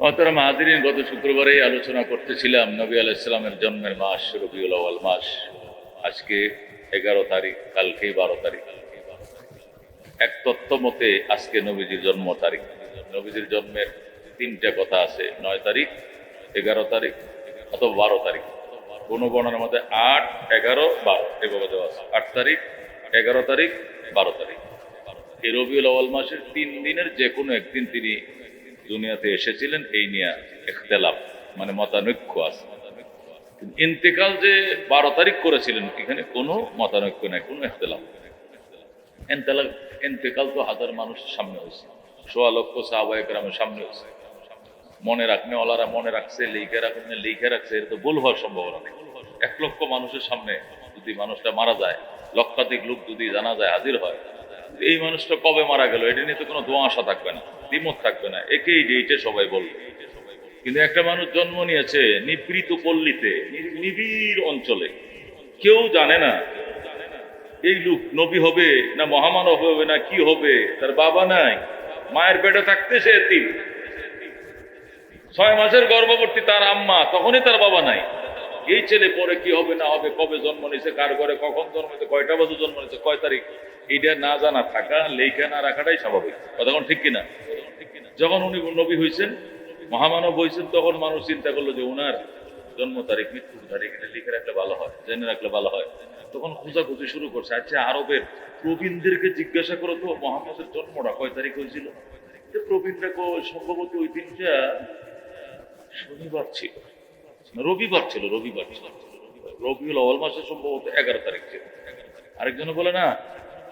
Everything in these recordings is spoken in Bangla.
মহতরম হাজিরিন, গত শুক্রবারেই আলোচনা করতেছিলাম নবী আলাইসালামের জন্মের মাস, রবিউল আওয়াল মাস। আজকে এগারো তারিখ, কালকেই বারো তারিখ। এক তত্ত্ব মতে আজকে নবীজির জন্ম তারিখ। নবীজির জন্মের তিনটা কথা আছে, নয় তারিখ, এগারো তারিখ অথবা বারো তারিখ। কোন বর্ণনার মধ্যে আট, এগারো, বারো, এভাবে দেওয়া আছে। আট তারিখ, এগারো তারিখ, বারো তারিখ। এই রবিউল আওয়াল মাসের তিন দিনের যে কোনো একদিন তিনি দুনিয়াতে এসেছিলেন, এই নিয়ে এখতেলাফ মানে মতানৈক্য আছে। ইন্তেকাল যে বারো তারিখ করেছিলেন, এখানে কোনো মতানৈক্য নাই, কোনো এখতেলাফ এন্তেলাক এন্তেকাল তো হাজার মানুষের সামনে হয়েছে। সোয়া লক্ষ সাহবায়ক গ্রামের সামনে হয়েছে। মনে রাখনে, ওলারা মনে রাখছে, লিখে রাখনে, লিখে রাখছে এটা তো ভুল হওয়ার সম্ভাবনা নেই। এক লক্ষ মানুষের সামনে যদি মানুষটা মারা যায়, লক্ষাধিক লোক যদি জানা যায় হাজির হয় এই মানুষটা কবে মারা গেল? এটা নিয়ে তো কোনো দোয়া আশা থাকবে না, দ্বিমত থাকবে না। একেই ডেটে সবাই বলবে। কিন্তু একটা মানুষ জন্ম নিয়েছে নিবৃত পল্লীতে, নিবিড় অঞ্চলে। কেউ জানে না এই লোক নবী হবে না মহামানব হবে না কি হবে? তার বাবা নাই, মায়ের পেটে থাকতে সে এতিম। ছয় মাসের গর্ভবর্তী তার আম্মা, তখনই তার বাবা নাই। এই ছেলে পরে কি হবে, না হবে, কবে জন্ম নিয়েছে কার ঘরে কখন জন্ম নিয়েছে কয়টা বছর জন্ম নিয়েছে কয় তারিখ এইটা না জানা, থাকা, লেখা না রাখাটাই স্বাভাবিক। তখন ঠিক কিনা? যখন উনি নবী হয়েছেন মহামানব হয়েছেন তখন মানুষ চিন্তা করল যে ওনার জন্ম তারিখ মৃত্যু তারিখ, এটা লিখে রাখলে ভালো হয়, জেনে রাখলে ভালো হয়। তখন খোঁজাখুঁজি শুরু করছে আচ্ছা আরবের প্রবীণদেরকে জিজ্ঞাসা করো তো মোহাম্মদের জন্মটা কয় তারিখ হয়েছিল? যে প্রবীণরা সম্ভবত ওই দিনটা শনিবার ছিল। রবিবার ছিল রবিবার ছিল। রবিউল আওয়াল মাসে সম্ভবত এগারো তারিখ ছিল। আরেকজন বলে না,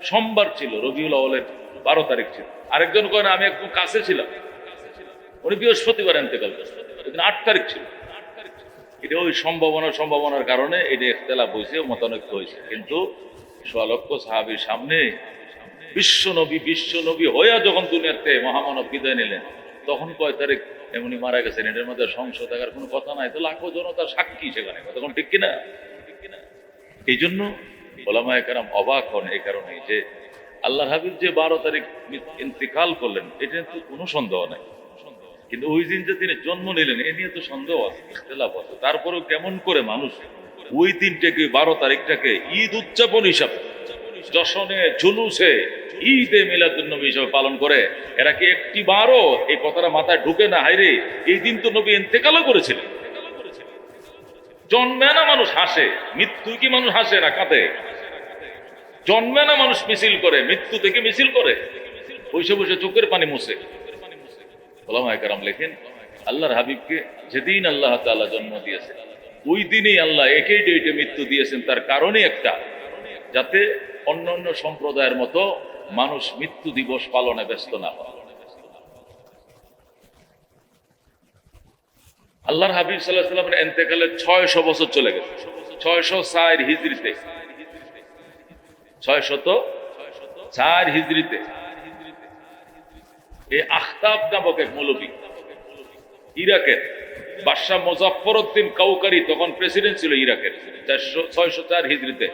সোমবার ছিল, রবিউল আওয়ালের বারো তারিখ ছিল। আরেকজন কয় না, আমি একদম কাছে ছিলাম। উনি বৃহস্পতিবার এতেকাল করছেন আট তারিখ ছিল। এটা ওই সম্ভাবনা, সম্ভাবনার কারণে এটা ইখতলাফ হয়েছে, মতানৈক্য হয়েছে। কিন্তু সোয়ালক্ষ সাহাবির সামনে বিশ্ব নবী বিশ্ব নবী হইয়া যখন দুনিয়াতে মহামানব বিদায় নিলেন, তখন কয় তারিখ? এমনি মারা গেছেন এটার মধ্যে সংশয় থাকার কোনো কথা নাই। তো লাখো জনতার সাক্ষী সেখানে তখন ঠিক কিনা ঠিক কিনা? এই জন্য ওলামা একরাম অবাক হন এই কারণে যে আল্লাহ হাবিব যে বারো তারিখ ইন্তিকাল করলেন, এটা তো কোনো সন্দেহ নাই। কিন্তু ওই দিন যে তিনি জন্ম নিলেন, এ নিয়ে তো সন্দেহ আছে আছে। তারপরেও কেমন করে মানুষ ওই দিনটাকে, বারো তারিখটাকে ঈদ উদযাপন হিসাবে যশনে জুলুসে ঈদে মিলাদুন্নবী হিসাবে পালন করে। এরা কি একটি বারও এই কথাটা মাথায় ঢুকে না? হাইরে এই দিন তো নবী ইন্তেকালও করেছিলেন। জন্মে না মানুষ হাসে মৃত্যু কি মানুষ হাসে না কাঁদে? জন্মে না মানুষ মিছিল করে মৃত্যু থেকে মিছিল করে? বসে বসে চোখের পানি মুছে। ওলামায় কারাম লেখেন, আল্লাহর হাবিবকে যেদিন আল্লাহ তাআলা জন্ম দিয়েছেন, ওই দিনেই আল্লাহ একই ডেটে মৃত্যু দিয়েছেন। তার কারণে একটা, যাতে অন্য অন্য সম্প্রদায়ের মতো মানুষ মৃত্যু দিবস পালনে ব্যস্ত না হয়। আল্লাহর হাবিব সাল্লাহ সাল্লামের এন্তেকালে ছয়শো বছর চলে গেছে। ছয়শো চার হিজড়িতে। ছয়শত চার হিজড়িতে। এই আখতাব নামক এক মৌলবী ইরাকের বাদশাহ মুজাফর উদ্দিন কাউকারি, তখন প্রেসিডেন্ট ছিল ইরাকের। চারশো, ছয়শো চার হিজড়িতে।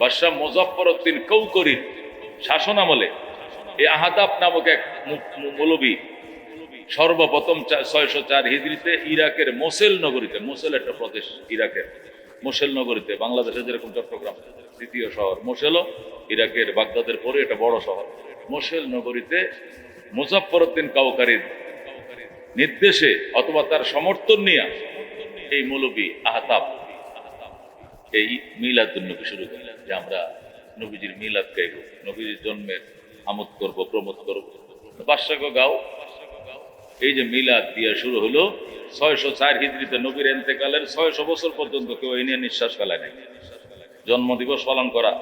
বাদশাহ মুজাফর উদ্দিন কৌকরির শাসন আমলে এই আহাদাব নামক এক মৌলবী সর্বপ্রথম ছয়শো চার হিজড়িতে ইরাকের মোসেল নগরীতে, মোসেল একটা প্রদেশ ইরাকের, মোসেল নগরীতে, বাংলাদেশের যেরকম চট্টগ্রাম তৃতীয় শহর মোসেলও, ইরাকের বাগদাদের পরে এটা বড় শহর। মোসেল নগরীতে মুজাফর উদ্দিন কাউকারির নির্দেশে অথবা তার সমর্থন নিয়ে এই মৌলবী আহতাব এই মিলাদ নবী শুরু করলেন যে আমরা নবীজির মিলাদ গাইব, নবীজির জন্মের আমোদ করব, প্রমোদ করব। বাদশাহ গাও। এই যে মিলাদ দিয়ে শুরু হলো, ছয়শো চার হিজড়িতে নবীর এন্তেকালের ছয়শো বছর পর্যন্ত কেউ এই নিয়ে নিঃশ্বাস ফেলায় নাই। জন্ম দিবস পালন করা,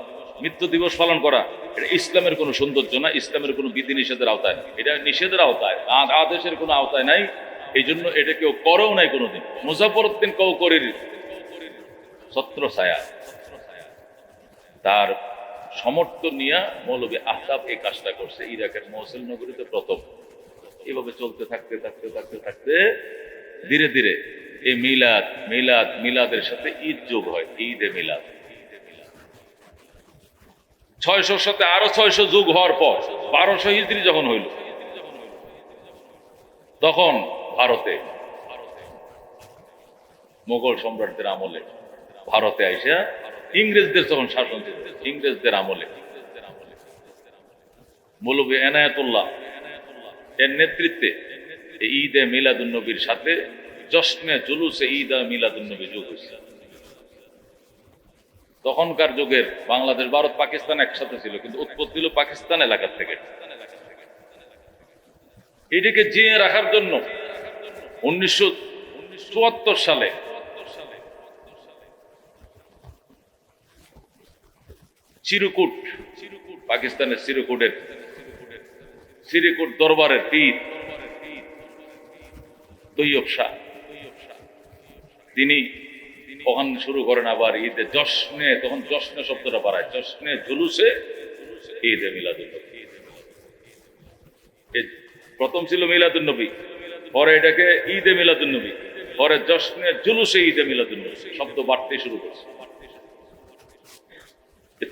মৃত্যু দিবস পালন করা, এটা ইসলামের কোনো সৌন্দর্য না, ইসলামের কোনো বিধি নিষেধের আওতায় নেই। এটা নিষেধের আওতায়, আদেশের কোনো আওতায় নাই। এই জন্য এটা কেউ করেও নাই কোনোদিন। মুজাফরউদ্দিন কৌকরির ছত্র ছায়া তার সমর্থন নিয়ে মৌলবী আহতাব এই কাজটা করছে। ইরাকের মহসেল নগরীতে প্রথম। এভাবে চলতে থাকতে থাকতে থাকতে থাকতে ধীরে ধীরে এই মিলাদ মিলাদ, মিলাদের সাথে ঈদ যোগ হয়। ঈদে মিলাদ। ছয়শোর সাথে আরও ছয়শো যুগ হওয়ার পর বারোশো হিজড়ি যখন হইল, তখন ভারতে মোগল সম্রাটদের আমলে ভারতে আইসা ইংরেজদের যখন শাসন ইংরেজদের আমলে। মৌলবী এনায়াতুল্লাহ, এর নেতৃত্বে ঈদে মিলাদুন্নবীর সাথে জশ্নে জুলুসে ঈদ মিলাদুন্নবী যোগ হয়েছে। তখনকার যুগের বাংলাদেশ, ভারত, পাকিস্তান একসাথে ছিল, কিন্তু উৎপত্তি ছিল পাকিস্তান এলাকার থেকে। এটিকে জিয়ে রাখার জন্য উনিশশো চুয়াত্তর সালে চিরকুট পাকিস্তানের চিরকুটের চিরকুট দরবারের পীর তৈয়ব শাহ। তিনি ওখান শুরু করেন আবার ঈদে জশ্নে, তখন জশ্নে শব্দটা বাড়ায়, জশ্নে জুলুসে ঈদে মিলাদুল্নবী প্রথম ছিল মিলাদুন্নবী, পরে এটাকে ঈদে মিলাদুন্নবী, পরে জশ্নে জুলুসে ঈদে মিলাদুন্নবী, শব্দ বাড়তে শুরু করছে।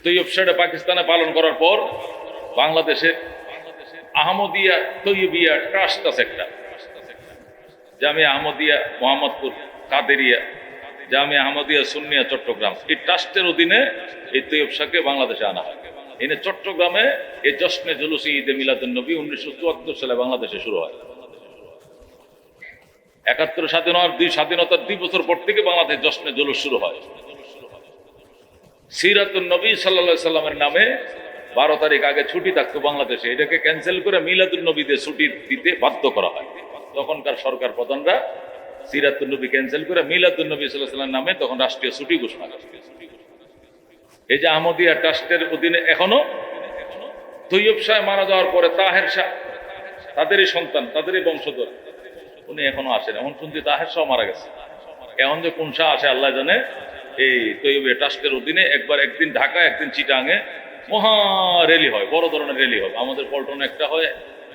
তৈয়ব শাহটা পাকিস্তানে পালন করার পর বাংলাদেশে আহমদিয়া তৈয়বিয়া ট্রাস্ট আছে একটা। জামিয়া আহমদিয়া মোহাম্মদপুর কাদেরিয়া জামিয়া আহমদিয়া সুন্নিয়া চট্টগ্রাম। এই ট্রাস্টের অধীনে এই তৈয়ব শাহকে বাংলাদেশে আনা হয়। এনে চট্টগ্রামে এই জশ্নে জুলুসি ঈদে মিলাদুল নবী উনিশশো চুয়াত্তর সালে বাংলাদেশে শুরু হয়। একাত্তর স্বাধীন দুই স্বাধীনতার দুই বছর পর থেকে বাংলাদেশ জশ্নে জুলুস শুরু হয়। সিরাতুল নবী সাল্লা সাল্লামের নামে বারো তারিখ আগে ছুটি থাকতো বাংলাদেশে। এটাকে ক্যান্সেল করে মিলাদুল নবীদের ছুটি দিতে বাধ্য করা হয়। তখনকার সরকার প্রধানরা সিরাতুল নবী ক্যান্সেল করে মিলাদুল নবী সাল্লাহ সাল্লাম নামে তখন রাষ্ট্রীয় ছুটি ঘোষণা করে। এই যে আহমদিয়া ট্রাস্টের অধীনে এখনও তৈয়ব শাহ মারা যাওয়ার পরে তাহের শাহ, তাদেরই সন্তান, তাদেরই বংশধর, উনি এখনও আসেন। এমন শুনছি তাহের শাহ মারা গেছে। এখন যে কোন শাহ আসে আল্লাহ জানে। এই তৈবে ট্রাস্টের অধীনে একবার একদিন ঢাকা, একদিন চিটাঙে মহা র্যালি হয়, বড় ধরনের র্যালি হয় আমাদের পল্টনে একটা হয়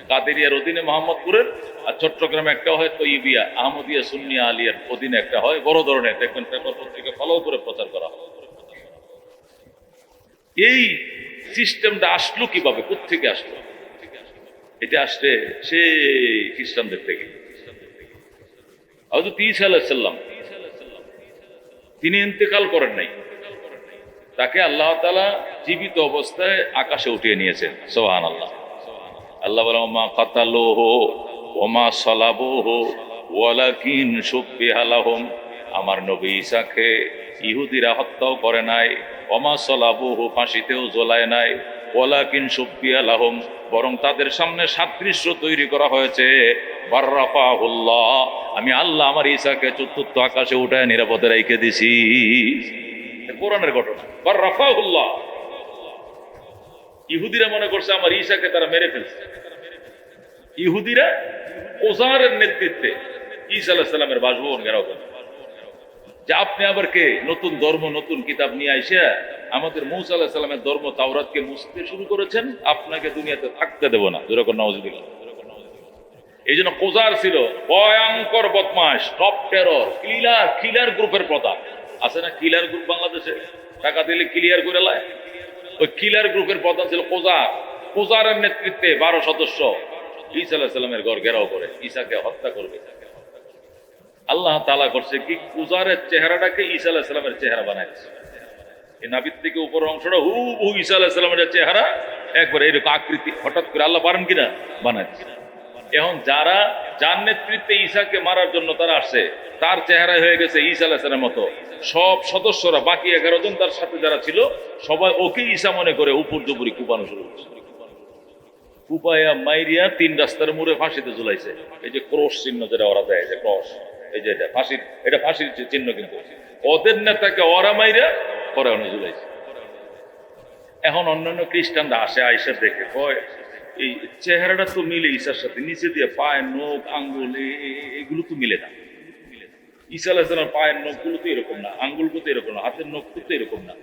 কাদেরিয়ার অধীনে মোহাম্মদপুরের আর চট্টগ্রামে একটা হয় তৈবিয়া আহমদিয়া সুন্নিয়া আলিয়ার অধীনে একটা হয়, বড় ধরনের। দেখবেন পেপার পত্রিকা ফলো করে প্রচার করা হয়। এই সিস্টেমটা আসলো কীভাবে? কোথেকে আসলো? এটা আসছে সে খ্রিস্টানদের থেকে। হয়তো তিরিশ আলাহিসাল্লাম তিনি ইন্তেকাল করেন নাই। তাকে আল্লাহ তালা জীবিত অবস্থায় আকাশে উঠিয়ে নিয়েছেন। সোহান আল্লাহ আল্লাহ বলে ওমা কাতালো হো ওমা সলাবো হো ওয়ালাকিন সুব্বি আলাহম আমার নবী ইসাকে ইহুদিরা হত্যাও করে নাই, ওমা সলাবো ফাঁসিতেও জ্বলায় নাই ওয়ালাকিন সুব্বি আলাহম বরং তাদের সামনে সাদৃশ্য তৈরি করা হয়েছে। আমি আল্লাহ আমার ঈসাকে চতুর্থ আকাশে উঠায় নিরাপদে রেখে দিছি। কোরআনের ঘটনা বার্রাফাহুল্লাহ ইহুদিরা মনে করছে আমার ঈসাকে তারা মেরে ফেলছে। ইহুদিরা ওজারের নেতৃত্বে ঈসা আলাহ সাল্লামের বাসভবন ঘেরাও করে। যে আপনি আবার কে? নতুন ধর্ম, নতুন কিতাব নিয়ে আইসা আমাদের মৌসা আল্লাহ সাল্লামের ধর্ম তাওরাতকে মুছতে শুরু করেছেন। আপনাকে দুনিয়াতে থাকতে দেব না। যেরকম নওয়াজবিল্লাহ এই জন্য কোজার ছিল ভয়ঙ্কর বদমাস টপ টেরর কিলার কিলার গ্রুপের প্রধান আছে না কিলার গ্রুপ বাংলাদেশে? টাকা দিলে ক্লিয়ার করে লায়। ওই কিলার গ্রুপের প্রধান ছিল কোজার। কোজারের নেতৃত্বে বারো সদস্য। ঈসা আলাহ সাল্লামের ঘর ঘেরাও করে ঈসাকে হত্যা করবে। আল্লাহ তালা করছে কি? কুজারের চেহারাটাকে ঈসা আলাহ সাল্লামের চেহারা বানাইছে এই নাবির থেকে উপর অংশটা হু হু ঈসা আলাহ সাল্লামের চেহারা, একবার এরকম আকৃতি। হঠাৎ করে আল্লাহ পারেন কিনা? বানাইছে এখন যারা যার নেতৃত্বে ঈশাকে মারার জন্য তারা আসছে, তার চেহারা হয়ে গেছে ঈসা আলাহিসের মতো। সব সদস্যরা, বাকি এগারো জন তার সাথে যারা ছিল, সবাই ওকে ঈশা মনে করে উপর দুপুরি কুপানো শুরু করছে। কুপায়া মাইরিয়া তিন রাস্তার মোড়ে ফাঁসিতে ঝুলাইছে। এই যে ক্রস চিহ্ন যেটা ওরা দেয়, যে ক্রস, এই যে এটা ফাঁসির এটা ফাঁসির চিহ্ন কিন্তু। ওদের নেতাকে ওরা মাইরা অনেক ঝুলাইছে এখন অন্যান্য খ্রিস্টানরা আসে, আইসা দেখে কয়, এই চেহারাটা তো মিলে ঈশার সাথে, নিচে দিয়ে পায়ের নখ, আঙ্গুল এগুলো তো মিলে না। ঈশা আলাহিসাল্লাম পায়ের নখগুলো তো এরকম না, আঙ্গুলগুলো তো এরকম না, হাতের তো এরকম না।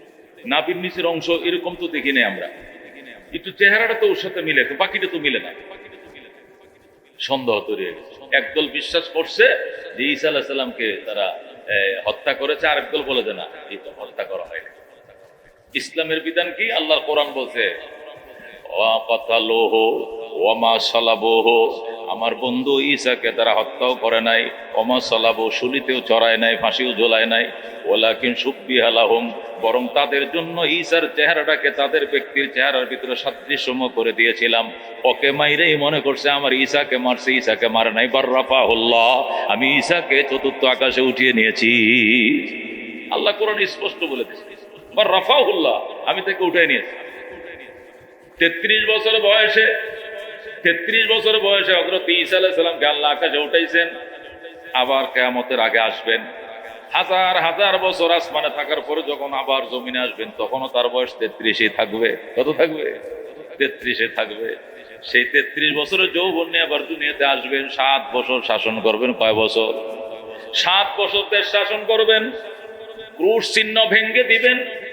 নিচের অংশ এরকম তো দেখি নাই আমরা। চেহারাটা তো ওর সাথে মিলে বাকিটা তো মিলে না। সন্দেহ তৈরি একদল বিশ্বাস করছে যে ঈসা আলাহ সাল্লামকে তারা হত্যা করেছে আর একদল বলে যে না, এই তো হত্যা করা হয়নি। ইসলামের বিধান কি? আল্লাহর কোরআন বলছে ওয়া কাতালুহু ওয়া মা সালাবুহু। আমার বন্ধু ঈসাকে তারা হত্যাও করে নাই অমা সালাবো শুলিতেও চড়ায় নাই, ফাঁসিও ঝোলায় নাই। ওলা কিন সুব্বি হালাহম বরং তাদের জন্য ঈসার চেহারাটাকে তাদের ব্যক্তির চেহারার ভিতরে সাদৃশ্যম করে দিয়েছিলাম। ওকে মাইরেই মনে করছে আমার ঈসাকে মারছে, ঈসাকে মারে নাই। বার্রাফা হল্লাহ আমি ঈসাকে চতুর্থ আকাশে উঠিয়ে নিয়েছি। আল্লাহ কোরআন স্পষ্ট বলে দিচ্ছে বার্রাফা হল্লাহ আমি তাকে উঠে নিয়েছি। তেত্রিশ বছর বয়সে, তেত্রিশ বছর বয়সে হজরত ঈসা আলাহ সাল্লামকে আল্লাহ আকাশে উঠাইছেন। আবার কেয়ামতের আগে আসবেন। হাজার হাজার বছর আসমানে থাকার পরে যখন আবার জমিনে আসবেন, তখনও তার বয়স তেত্রিশে থাকবে। কত থাকবে? তেত্রিশে থাকবে। সেই তেত্রিশ বছরের যৌবন নিয়ে আবার দুনিয়াতে আসবেন। সাত বছর শাসন করবেন। কয় বছর? সাত বছর দেশ শাসন করবেন। ক্রুশ চিহ্ন ভেঙ্গে দিবেন।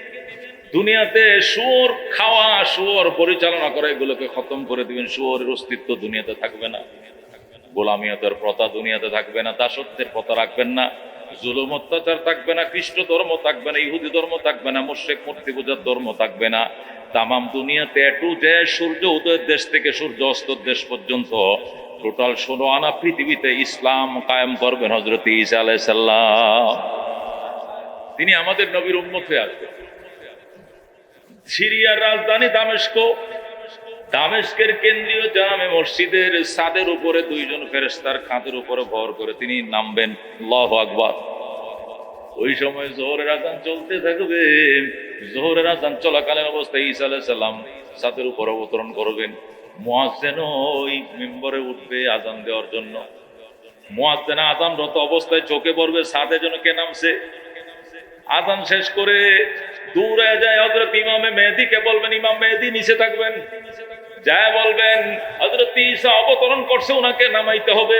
দুনিয়াতে শুয়োর খাওয়া, শুয়োর পরিচালনা করে, এগুলোকে খতম করে দিবেন। শুয়োরের অস্তিত্ব দুনিয়াতে থাকবে না। গোলামিয়তের প্রথা দুনিয়াতে থাকবে না। দাসত্বের প্রথা রাখবেন না। জুলুম, অত্যাচার থাকবে না। খ্রিস্ট ধর্ম থাকবে না। ইহুদি ধর্ম থাকবে না। মুর্শেক মূর্তি পূজার ধর্ম থাকবে না। তামাম দুনিয়াতে টু যে সূর্য উদয়ের দেশ থেকে সূর্য অস্তর দেশ পর্যন্ত টোটাল ষোলো আনা পৃথিবীতে ইসলাম কায়েম করবেন হজরত ইসা আলাইসাল্লাম তিনি আমাদের নবীর উন্মত হয়ে আসবেন। সিরিয়ার রাজধানী দামেস্ক। দামেস্কের কেন্দ্রীয় জামে মসজিদের সাদের উপরে দুইজন ফেরেস্তার খাঁদের উপরে ভর করে তিনি নামবেন লহ আকবর। ওই সময় জোহরের আজান চলতে থাকবে। জোহরের আজান চলাকালীন অবস্থায় ঈসা আলাইহিস সালাম সাদের উপর অবতরণ করবেন। মুয়াজ্জেন ওই মেম্বরে উঠবে আজান দেওয়ার জন্য। মুয়াজ্জেন আজানরত অবস্থায় চোখে পড়বে সাদে যেন কে নামছে। আজান শেষ করে দূরে যায় হজরত ইমামে মেহেদিকে বলবেন, ইমাম মেহেদি নিচে থাকবেন। যা বলবেন হজরত ঈসা অবতরণ করছে ওনাকে নামাইতে হবে।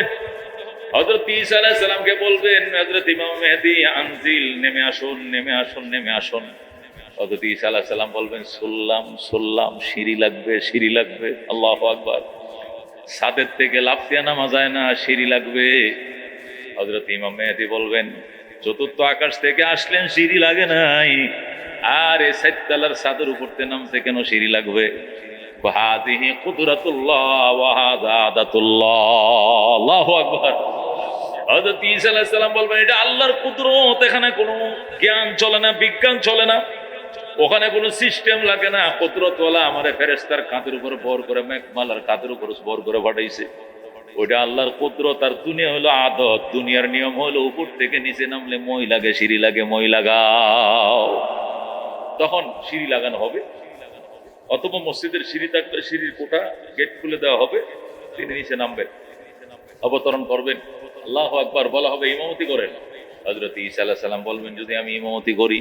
হজরত ঈসা সালামকে বলবেন হজরত ইমাম মেহেদি, আনজিল, নেমে আসুন নেমে আসুন নেমে আসুন। হজরত ঈসা বলবেন, শুনলাম শুনলাম, সিঁড়ি লাগবে সিঁড়ি লাগবে। আল্লাহু আকবার। সাদের থেকে লাফ দিয়ে নামা যায় না, সিঁড়ি লাগবে। হজরত ইমাম মেহেদি বলবেন চতুর্থ আকাশ থেকে আসলেন, সিঁড়ি লাগে নাই। আর এ সাইতালার সাদের উপরতে নামতে কেন সিঁড়ি লাগবে? এটা কোনো জ্ঞান চলে না, বিজ্ঞান চলে না। ওখানে কোনো সিস্টেম লাগে না। কাঁধের উপর বর করে, মেঘমালার কাঁধের উপর করে ওইটা আল্লাহর কুদরত আর দুনিয়া হলো আদত। দুনিয়ার নিয়ম হলো উপর থেকে নিচে নামলে মই লাগে, সিঁড়ি লাগে, মই লাগাও। তখন সিঁড়ি লাগানো হবে। অথবা মসজিদের সিঁড়ি থাকলে সিঁড়ির কোটা গেট খুলে দেওয়া হবে, তিনি নিচে নামবেন, অবতরণ করবেন। আল্লাহ একবার বলা হবে, ইমামতি করেন। হজরত ঈসা আল্লাহ সাল্লাম বলবেন, যদি আমি ইমামতি করি,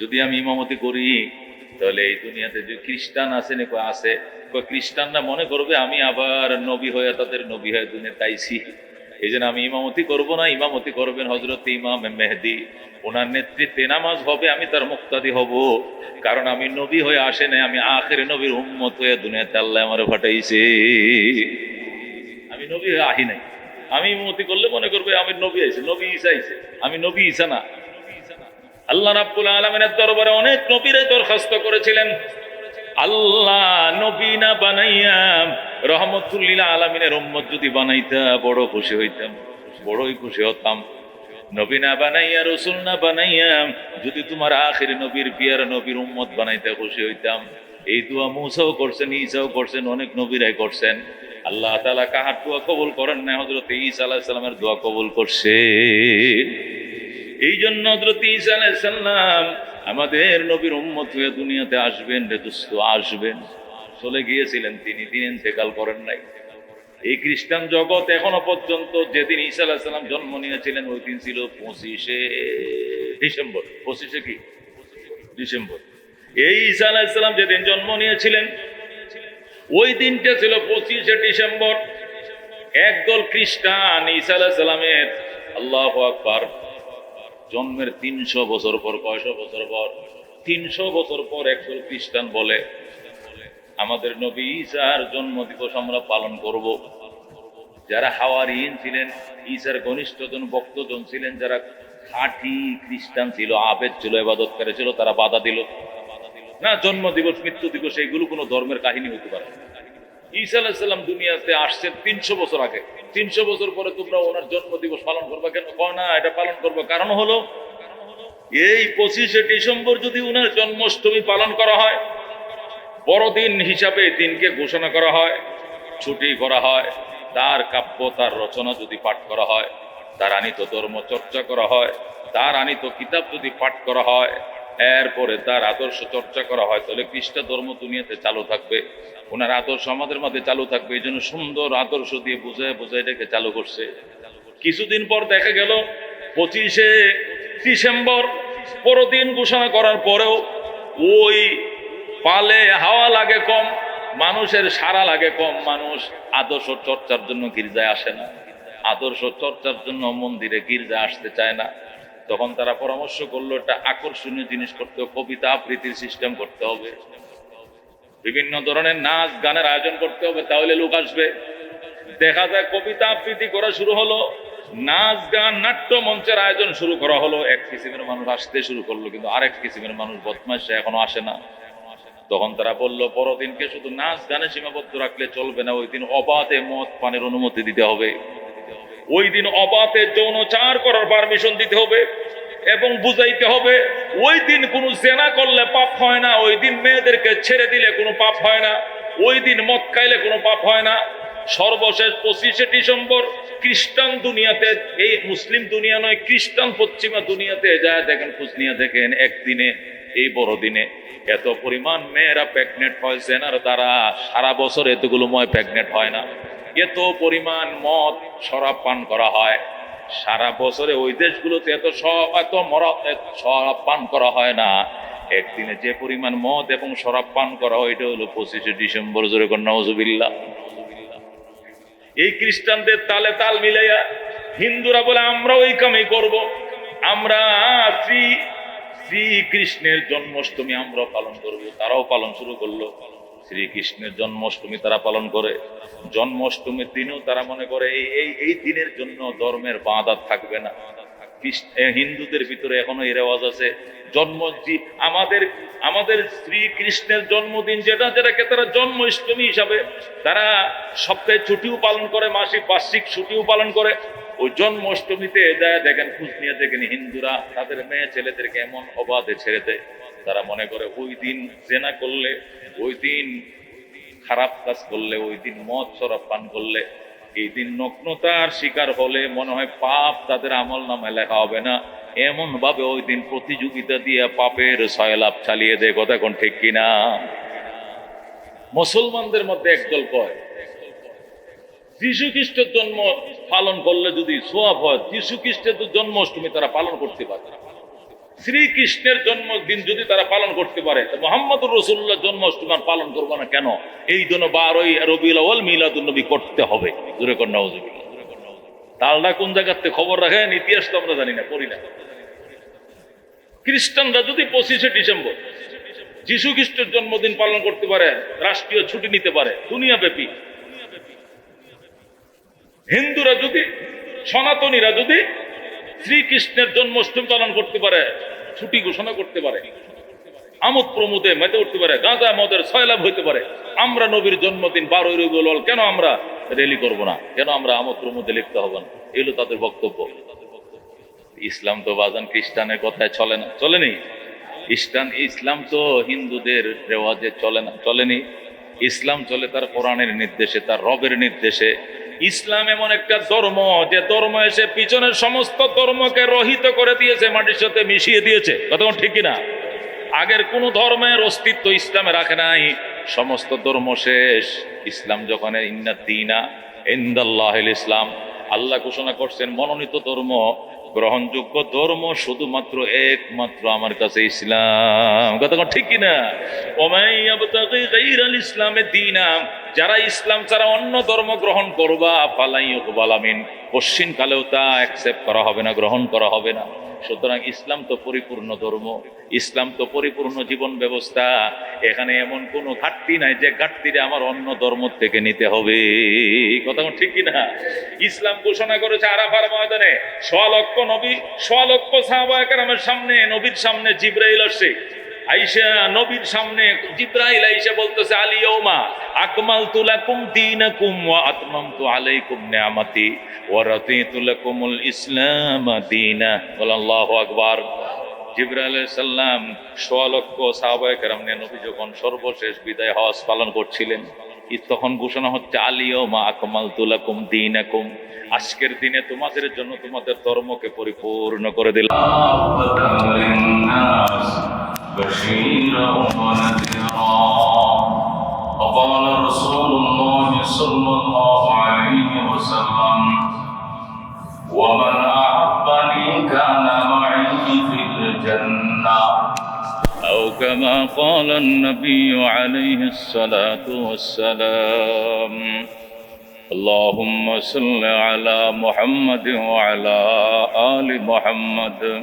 যদি আমি ইমামতি করি তাহলে এই দুনিয়াতে যে খ্রিস্টান না, কয় আছে, কয় খ্রিস্টানরা মনে করবে আমি আবার নবী হয়ে তাদের নবী হয়ে দুনিয়া তাইছি। এই জন্য আমি ইমামতি করব না, ইমামতি করবেন হজরত ইমাম মেহেদি। ওনার নেতৃত্বে নামাজ হবে, আমি তার মুক্তাদি হব। কারণ আমি নবী হয়ে আসে নাই, আমি আখের নবীর উম্মত হয়ে দুনিয়াতে আল্লাহ আমার ফাটাইছে আমি নবী হয়ে আহি নাই। আমি ইমামতি করলে মনে করবে আমি নবী আইছে, নবী ঈসা আইছে। আমি নবী ঈসা না। আল্লাহ রাব্বুল আলমিনের দরবারে অনেক নবীরে দরখাস্ত করেছিলেন। আল্লাহ নবী না বানাইয়া রহমতুল্লিল আলমিনের উম্মত যদি বানাইতা বড় খুশি হইতাম, বড়ই খুশি হতাম। নবী না বানাইয়া, রসুল না বানাইয়া যদি তোমার আখির নবীর পিয়ার নবীর উম্মত বানাইতে খুশি হইতাম। এই দোয়া মুসাও করছেন, ঈসাও করছেন, অনেক নবীরাই করছেন। আল্লাহ তালা কাহার দোয়া কবুল করেন না হজরত ঈসা আলাহ সাল্লামের দোয়া কবুল করছে। এই জন্য আমাদের নবীর উম্মত হয়ে দুনিয়াতে আসবেন রে দুস্থ আসবেন। চলে গিয়েছিলেন তিনি তিনি ইন্তেকাল করেন নাই। এই খ্রিস্টান জগৎ এখনও পর্যন্ত যেদিন ঈসা আলাহিসাল্লাম জন্ম নিয়েছিলেন, ওই দিন ছিল পঁচিশে ডিসেম্বর। পঁচিশে কি? ডিসেম্বর। এই ঈসা আলাহিসাল্লাম যেদিন জন্ম নিয়েছিলেন, ওই দিনটা ছিল পঁচিশে ডিসেম্বর। একদল খ্রিস্টান ঈসা আলাহিসাল্লামের আল্লাহ আকবার জন্মের তিনশো বছর পর, কয়শো বছর পর? তিনশো বছর পর একশো খ্রিস্টান বলে, আমাদের নবী ঈসার জন্ম দিবস আমরা পালন করব। যারা হাওয়ারিন ছিলেন, ঈসার ঘনিষ্ঠজন, ভক্তজন ছিলেন, যারা খাঁটি খ্রিস্টান ছিল, আবেদ ছিল এবাদত ছিল, তারা বাধা দিল। না জন্ম দিবস মৃত্যু দিবস, এইগুলো কোনো ধর্মের কাহিনী হতে পারে না। ঈসা আলাহিসাল্লাম দুনিয়াতে আসছেন তিনশো বছর আগে। তিনশো বছর পরে তোমরা ওনার জন্ম দিবস পালন করবা কেন? কয় না, এটা পালন করব। কারণ হলো, এই পঁচিশে ডিসেম্বর যদি উনার জন্মাষ্টমী পালন করা হয়, বড়দিন হিসাবে দিনকে ঘোষণা করা হয়, ছুটি করা হয়, তার কাব্য, তার রচনা যদি পাঠ করা হয়, তার আনিত ধর্ম চর্চা করা হয়, তার আনিত কিতাব যদি পাঠ করা হয় এরপরে তার আদর্শ চর্চা করা হয়, তাহলে খ্রিস্ট ধর্ম দুনিয়াতে চালু থাকবে। ওনার আদর্শ আমাদের মধ্যে চালু থাকবে, এই জন্য সুন্দর আদর্শ দিয়ে বুঝায় বুঝায় এটাকে চালু করছে। কিছুদিন পর দেখা গেল, পঁচিশে ডিসেম্বর, পরদিন ঘোষণা করার পরেও ওই পালে হাওয়া লাগে কম, মানুষের সারা লাগে কম, মানুষ আদর্শ চর্চার জন্য গির্জায় আসে না। আদর্শ চর্চার জন্য মন্দিরে গির্জা আসতে চায় না। তখন তারা পরামর্শ করল, একটা আকর্ষণীয় জিনিস করতে হবে, কবিতা আবৃত্তির সিস্টেম করতে হবে। বিভিন্ন ধরনের নাচ, গানের আয়োজন করতে হবে, তাহলে লোক আসবে। দেখা যায় কবিতা আবৃত্তি করা শুরু হলো, নাচ, গান, নাট্য মঞ্চের আয়োজন শুরু করা হলো। এক কিসিমের মানুষ আসতে শুরু করল, কিন্তু আরেক কিসিমের মানুষ বদমাইশে এখনও আসে না। তখন তারা বলল, পরদিনকে শুধু নাচ, গানে সীমাবদ্ধ রাখলে চলবে না, ওই দিন অবাধে মদ, পানের অনুমতি দিতে হবে। ওই দিন অবাধে যৌনচার করার পারমিশন দিতে হবে এবং বুঝাইতে হবে, ওই দিন কোনো জেনা করলে পাপ হয় না, ওই দিন মেয়েদেরকে ছেড়ে দিলে কোনো পাপ হয় না, ওই দিন মদ খাইলে কোনো পাপ হয় না। সর্বশেষ পঁচিশে ডিসেম্বর, খ্রিস্টান দুনিয়াতে, এই মুসলিম দুনিয়া নয়, খ্রিস্টান পশ্চিমা দুনিয়াতে যায় দেখেন খুঁজনিয়া দেখেন, একদিনে, এই বড়দিনে এত পরিমাণ মেয়েরা প্রেগনেন্ট হয়, জেনার দ্বারা সারা বছর এতগুলো ময় প্রেগনেন্ট হয় না। এত পরিমাণ মদ শরাব পান করা হয়। সারা বছরে ওই দেশগুলোতে এত সব এত মরা এত শরাব পান করা হয় না। একদিনে যে পরিমাণ মদ এবং শরাব পান করা হয়, এটা হলো পঁচিশে ডিসেম্বর, জোরে কন্যা নজুবিল্লা এই খ্রিস্টানদের তালে তাল মিলাইয়া হিন্দুরা বলে, আমরাও এই কামেই করব। আমরা শ্রী, শ্রীকৃষ্ণের জন্মাষ্টমী আমরা পালন করব। তারাও পালন শুরু করল। শ্রীকৃষ্ণের জন্মাষ্টমী তারা পালন করে। জন্মাষ্টমীর দিনেও তারা মনে করে, এই এই এই দিনের জন্য ধর্মের বাঁধা থাকবে না। হিন্দুদের ভিতরে এখনও এই রেওয়াজ আছে। জন্ম আমাদের আমাদের শ্রীকৃষ্ণের জন্মদিন যেটা, যেটাকে তারা জন্মাষ্টমী হিসাবে তারা সপ্তাহে ছুটিও পালন করে, মাসিক, বার্ষিক ছুটিও পালন করে। ওই জন্মাষ্টমীতে দেখেন, খোঁজ নিয়ে দেখেন হিন্দুরা তাদের মেয়ে ছেলেদেরকে এমন অবাধে ছেড়ে দেয়। তারা মনে করে ওই দিন জেনা করলে, ওই দিন খারাপ কাজ করলে, ওই দিন মদ শরাব পান করলে, এই দিন নগ্নতার শিকার হলে মনে হয় পাপ তাদের আমল নামে লেখা হবে না। এমন ভাবে ওই দিন প্রতিযোগিতা দিয়ে পাপের সয়লাভ চালিয়ে দেয়, কথা কোন ঠিক কিনা মুসলমানদের মধ্যে একদল কয় যীশু খ্রিস্টের জন্ম পালন করলে যদি সোয়াব হয় যীশু খ্রিস্টের জন্মাষ্টমী তারা পালন করতে পারে। শ্রীকৃষ্ণের জন্মদিন যদি তারা পালন করতে পারে মোহাম্মদুর রসুল্লাহ জন্মাষ্টমী আর পালন করব না কেন? এই জন্য বারোই রবিউল আউয়াল মিলাদুন্নবী করতে হবে। জোরে কন্যা তালটা কোন জায়গাতে খবর রাখেন? ইতিহাস তো আমরা জানি না, পড়ি না। খ্রিস্টানরা যদি পঁচিশে ডিসেম্বর যীশু খ্রিস্টের জন্মদিন পালন করতে পারে, রাষ্ট্রীয় ছুটি নিতে পারে দুনিয়া ব্যাপী হিন্দুরা যদি, সনাতনীরা যদি শ্রীকৃষ্ণের জন্মাষ্টমী পালন করতে পারে, ছুটি ঘোষণা করতে পারে, আমোদ প্রমোদে মেতে উঠতে পারে, গাঁজা মদের ছয়লাভ হইতে পারে। আমরা নবীর জন্মদিন বারোই রবিউল কেন আমরা রেলি করব না? কেন আমরা আমোদ প্রমোদে লিখতে হবে না? এগুলো তাদের বক্তব্য। ইসলাম তো বাজান খ্রিস্টানের কথায় চলে না, চলেনি? খ্রিস্টান, ইসলাম তো হিন্দুদের রেওয়াজে চলে না, চলেনি? ইসলাম চলে তার কোরআনের নির্দেশে, তার রবের নির্দেশে। ইসলাম এমন একটা ধর্ম, যে ধর্ম এসে পিছনের সমস্ত ধর্মকে রহিত করে দিয়েছে, মাটির সাথে মিশিয়ে দিয়েছে। কথা ঠিক কিনা? আগের কোন ধর্মের অস্তিত্ব ইসলামে রাখে নাই। সমস্ত ধর্ম শেষ। ইসলাম যখন ইন্না দিনা ইন্দাল্লাহ ইসলাম, আল্লাহ ঘোষণা করছেন, মনোনীত ধর্ম গ্রহণযোগ্য ধর্ম শুধুমাত্র একমাত্র আমার কাছে ইসলাম। কথা ঠিক কিনা? ইসলামে দিনাম যারা ইসলাম ছাড়া অন্য ধর্ম গ্রহণ করবা ফালাই পশ্চিমকালেও তা অ্যাকসেপ্ট করা হবে না, গ্রহণ করা হবে না। সুতরাং ইসলাম তো পরিপূর্ণ ধর্ম, ইসলাম তো পরিপূর্ণ জীবন ব্যবস্থা। এখানে এমন কোনো ঘাটতি নাই যে ঘাটতিটা আমার অন্য ধর্ম থেকে নিতে হবে। কথা ঠিক কিনা? ইসলাম ঘোষণা করেছে আরাফার ময়দানে। সলক্ষ লক্ষ নবী সলক্ষ সাহবায়কের আমার সামনে, নবীর সামনে জিব্রাইল আসছে। আইসা নবীর সামনে জিব্রাইল আইসা বলতেছে, আলী ওমা আকমাল তুলাকুম দীনাকুম ওয়া আতমামতু আলাইকুম নিয়ামাতি ওয়া রাদিতু লাকুমুল ইসলাম দীনা। আল্লাহু আকবার। জিব্রাইল সাল্লাম সোয়ালক্ষ সাহাবায়ে কেরাম নিয়ে নবী যখন সর্বশেষ বিদায় হজ পালন করছিলেন তখন ঘোষণা হচ্ছে আলিও মা আকমাল তুলাকুম দিন আকুম আজকের দিনে তোমাদের জন্য তোমাদের ধর্মকে পরিপূর্ণ করে দিলাম। بشيرا ونذيرا. وقال رسول الله صلى الله عليه وسلم ومن أحبني كان معي في الجنة. أو كما قال النبي عليه الصلاة والسلام اللهم صل على محمد وعلى آل محمد.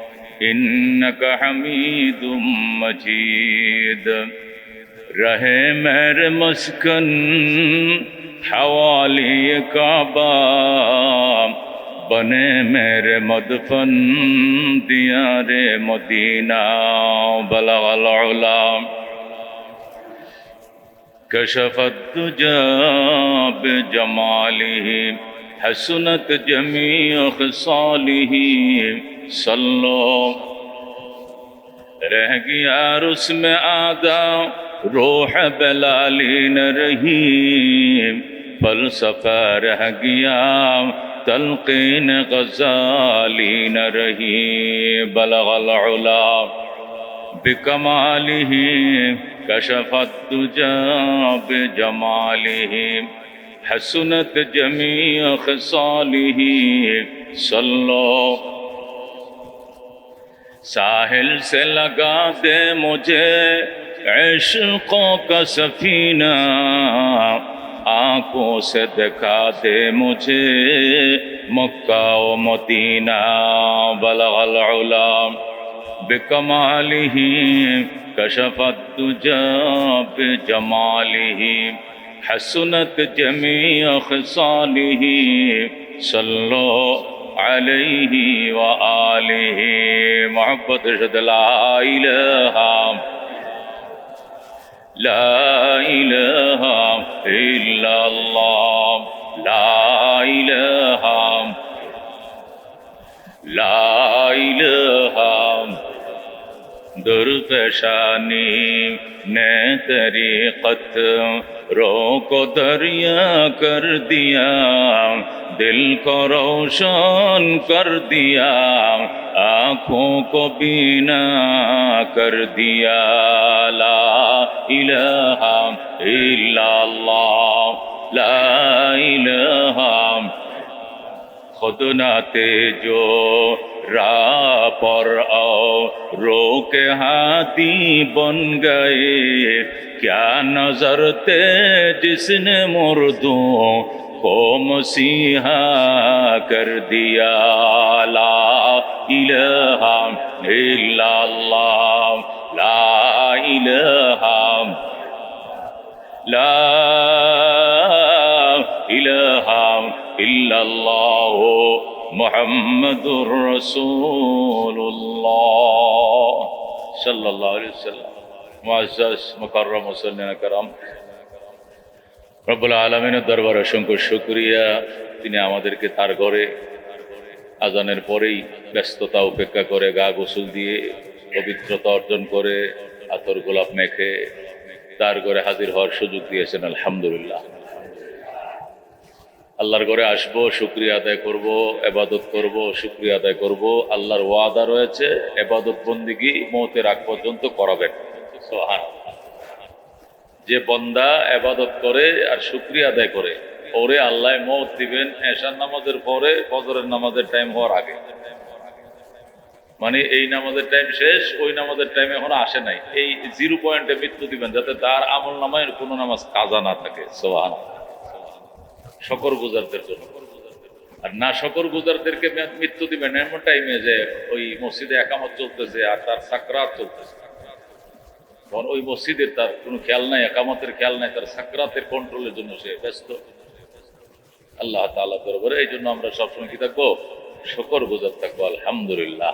إنك حميد مجيد رہے مہر مسکن حوالی کعبہ بنے میرے مدفن دیار مدینہ بلغ العلا کشفت جاب جمالی حسنت جمیع خصالی صلوا رہ گیا اس میں آدھا روح بلالی نہ رہی فلسفہ رہ گیا، تلقین غزالی نہ رہی بلغ العلا بکماله كشف الدجى بجماله حسنت جميع خصاله صلوا ساحل سے لگا دے مجھے عشقوں کا سفینہ۔ آنکھوں سے دکھا دے مجھے مکہ و مدینہ۔ بلغ العلا بکماله كشف الدجى بجماله حسنت جميع خصاله صلوا عليه وآله. محبت شد لا إله لا إله إلا الله. لا إله لا إله. درفشانی نے طریقت رو کو دریا کر دیا. दिल को रोशन कर दिया आँखों को बीना कर दिया ला इलाहा इल्लल्लाह ला इलाहा खुद नाते जो राह पर आओ रो के हाथी बन गए क्या नजर ते जिसने मुर्दों کو مسیحا کر دیا لا الہ الا اللہ لا الہ لا إله إلا الله محمد رسول الله صلى الله عليه وسلم معزز مكرم وسلم کرام রব্বুল আলমিনের দরবার অসংখ্য শুক্রিয়া। তিনি আমাদেরকে তার ঘরে আজানের পরেই ব্যস্ততা উপেক্ষা করে গা গোসল দিয়ে পবিত্রতা অর্জন করে আতর গোলাপ মেখে তার ঘরে হাজির হওয়ার সুযোগ দিয়েছেন, আলহামদুলিল্লাহ। আল্লাহর ঘরে আসব, শুক্রিয়া আদায় করব, এবাদত করব, শুক্রিয়া আদায় করব। আল্লাহর ওয়াদা রয়েছে এবাদত বন্দিগি মৌতের আগ পর্যন্ত করাবেন। সোহান যে বন্দা এবাদত করে আর শুক্রিয়া আদায় করে, ওরে আল্লাহ মৌত দিবেন এশার নামাজের পরে, ফজরের নামাজের টাইম হওয়ার আগে। মানে এই নামাজের টাইম শেষ, ওই নামাজের টাইম এখনও আসে নাই। এই জিরো পয়েন্টে মৃত্যু দিবেন, যাতে তার আমল নামায় কোনো নামাজ কাজা না থাকে। সোহান। শকর গুজারদের জন্য। আর না শকর গুজারদেরকে মৃত্যু দিবেন, এমন টাইমে যে ওই মসজিদে একামত চলতেছে আর তার সাকরাত চলতেছে। তখন ওই মসজিদের তার কোনো খেয়াল নাই, একামতের খেয়াল নাই, তার সাকরাতের কন্ট্রোলের জন্য সে ব্যস্ত। আল্লাহ তালা করব এই জন্য আমরা সবসময় কি থাকব? শকর গুজার থাকব, আলহামদুলিল্লাহ।